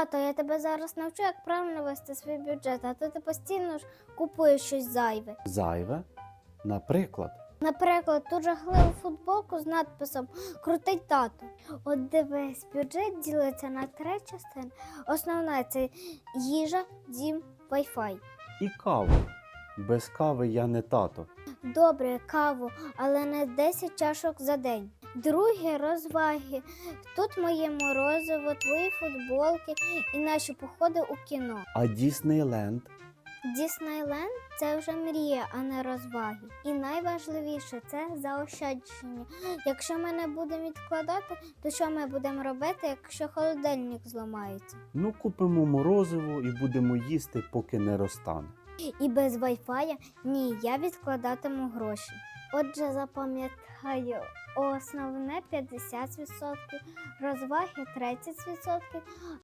Тато, я тебе зараз навчу, як правильно вести свій бюджет, а то ти постійно ж купуєш щось зайве. Зайве? Наприклад, Наприклад, ту жахливу футболку з надписом Крутий тато. От дивись, бюджет ділиться на три частини. Основна це їжа, дім, Wi-Fi. і каву. Без кави я не тато. Добре, каву, але не 10 чашок за день. Друге розваги. Тут моє морозиво, твої футболки і наші походи у кіно. А Діснейленд Діснейленд це вже мрія, а не розваги. І найважливіше це заощадження. Якщо ми не будемо відкладати, то що ми будемо робити, якщо холодильник зламається? ну купимо морозиво і будемо їсти, поки не розтане. І без Wi-Fi ні, я відкладатиму гроші. Отже, запам'ятаю, основне 50%, розваги 30%,